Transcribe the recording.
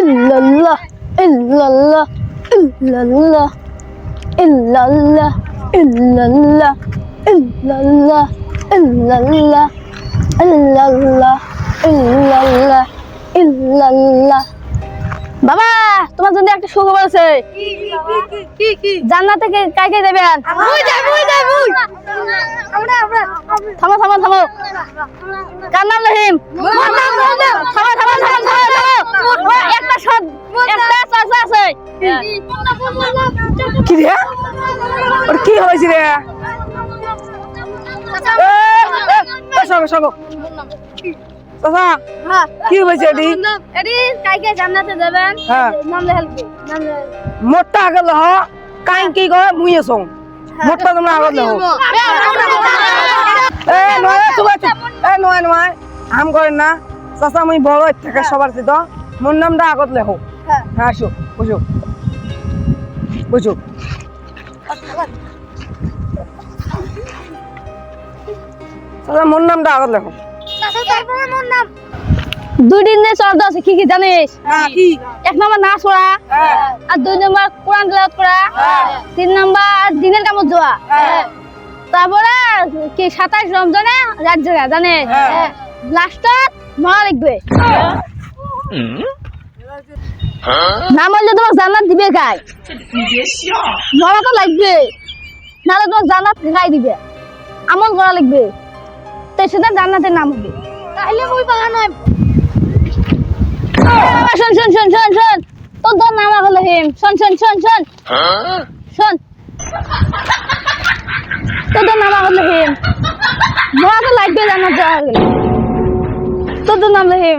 illallah illallah illallah illallah illallah illallah illallah illallah illallah illallah বাবা তোমার জন্য একটা সুখবর আছে জান্নাত থেকে কাকে দেবেন থামো থামো থামো কার নাম রহিম কি রে ওর কি হয়েছে রে সগো চাচা কি হয়েছে এডি জান্নাতে হ্যাঁ নাম কাই কি মুই তোমরা আগত এ নয় এ নয় নয় আম করেন না চাচা মুই বড় থেকে সবার মোর নামটা আগত লেখো হ্যাঁ। আসো বুঝো বুঝো চাচা মোর নামটা আগত লেখো দুই দিন নে চর্দা আছে কি কি জানিস? হ্যাঁ এক নম্বর নাচ করা হ্যাঁ। আর দুই নম্বর কোরআন তেলাওয়াত করা হ্যাঁ। তিন নম্বর দিনের কামত যাওয়া। হ্যাঁ। তারপরে কি সাতাইশ রমজানে রাত জায়গা জানে হ্যাঁ। লাস্টত মরা লাগবে না মরলে তোমার জান্নাত দিবে গাই মরা লাগবে। তোমার জান্নাত গাই দিবে? আমল করা লাগবে। সেটা জান্নাতের নাম হবে। তাহলে নয়। শোন শোন শোন শোন শোন। তোর নাম হলো হিম। শোন শোন শোন শোন। শোন। তোর নাম হলো হিম। মরা লাগবে জান্নাত যাওয়া গেলে। তোর নাম হলো